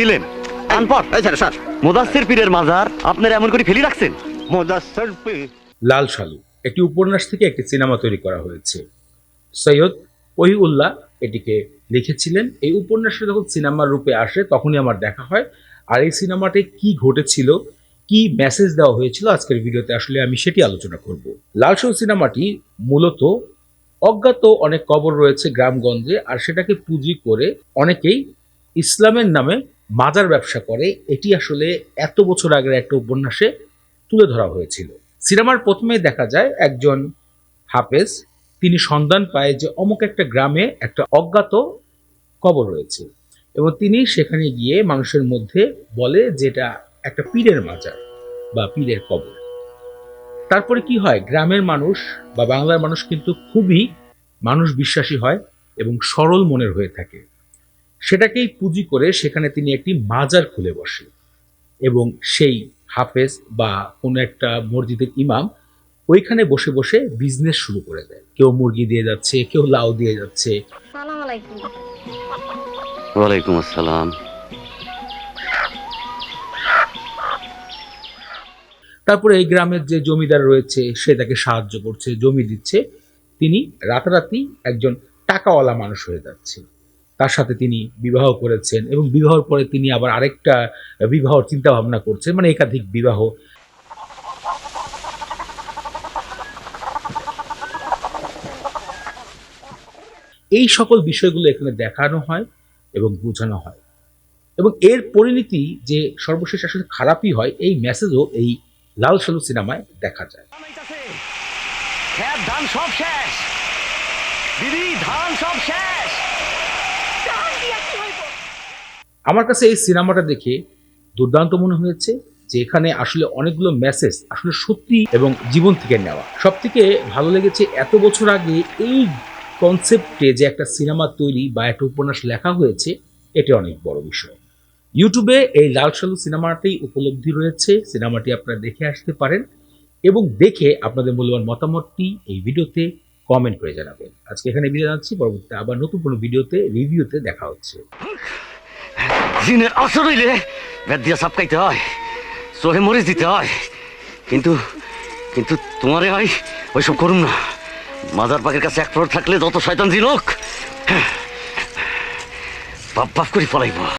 দিলেন। আনপট এই sir sir মোদাস্সির পীরের মাজার আপনারা এমন করে ফেলি রাখছেন? মুদাসসর পীর। লাল সালু একটি উপন্যাস থেকে একটি সিনেমা তৈরি করা হয়েছে। সৈয়দ ওহিউল্লাহ এটিকে লিখেছিলেন। এই উপন্যাসটা যখন সিনেমার রূপে আসে তখনই আমার দেখা হয়। আর এই সিনেমাতে কি ঘটেছিল কি মেসেজ দেওয়া হয়েছিল আজকের ভিডিওতে আসলে আমি সেটি আলোচনা করব। লাল সালু সিনেমাটি মূলত অজ্ঞাত অনেক কবর রয়েছে গ্রামগঞ্জে আর সেটাকে পুঁজি করে অনেকেই ইসলামের নামে মাজার ব্যবসা করে, এটি আসলে এত বছর আগের একটা উপন্যাসে তুলে ধরা হয়েছিল। সিনেমার প্রথমে দেখা যায় একজন হাফেজ, তিনি সন্ধান পায় যে অমুক একটা গ্রামে একটা অজ্ঞাত কবর রয়েছে এবং তিনি সেখানে গিয়ে মানুষের মধ্যে বলে যেটা একটা পীরের মাজার বা পীরের কবর। তারপরে কি হয়? গ্রামের মানুষ বা বাংলার মানুষ কিন্তু খুবই মানুষ বিশ্বাসী হয় এবং সরল মনের হয়ে থাকে। সেটাকেই পুঁজি করে সেখানে তিনি একটি মাজার খুলে বসে এবং সেই হাফেজ বা কোনো একটা মসজিদের ইমাম ওইখানে বসে বসে বিজনেস শুরু করে দেয় কেউ মুরগি দিয়ে যাচ্ছে কেউ লাউ দিয়ে যাচ্ছে। ওয়ালাইকুম আসসালাম। তারপরে এই গ্রামের যে জমিদার রয়েছে সে তাকে সাহায্য করছে জমি দিচ্ছে। তিনি রাতারাতি একজন টাকাওয়ালা মানুষ হয়ে যাচ্ছে। তার সাথে তিনি বিবাহ করেছেন এবং বিবাহর পরে তিনি আবার আরেকটা বিবাহর চিন্তা ভাবনা করছেন মানে একাধিক বিবাহ। এই সকল বিষয়গুলো এখানে দেখানো হয় এবং বোঝানো হয়। এবং এর পরিণতি যে সর্বশেষ আসলে খারাপই হয়, এই মেসেজও এই লাল সালু সিনেমায় দেখা যায়। ধান সব শেষ। দিদি, ধান সব শেষ। আমার কাছে এই সিনেমাটা দেখে দুর্দান্ত মনে হয়েছে যে এখানে আসলে অনেকগুলো মেসেজ আসলে সত্যি এবং জীবন থেকে নেওয়া। সব থেকে ভালো লেগেছে এত বছর আগে এই কনসেপ্টে যে একটা সিনেমা তৈরি বা একটা উপন্যাস লেখা হয়েছে, এটা অনেক বড় বিষয়। ইউটিউবে এই লাল সালু সিনেমাটি উপলব্ধি রয়েছে, সিনেমাটি আপনারা দেখে আসতে পারেন এবং দেখে আপনাদের মূল্যবান মতামতটি এই ভিডিওতে কমেন্ট করে জানাবেন। আজকে এখানে বিদায় জানাচ্ছি পরবর্তীতে আবার নতুন কোনো ভিডিওতে রিভিউতে দেখা হচ্ছে। জিনের আসর হইলে বেদ দিয়া সাপকাইতে হয় চোখে মরিচ দিতে হয়। কিন্তু কিন্তু তোমারে হয় ওইসব করুম না। মাদার পাখির কাছে এক ফ্লোর থাকলে যত শয়তান জিনক বাপ বাপ করে ফলাইব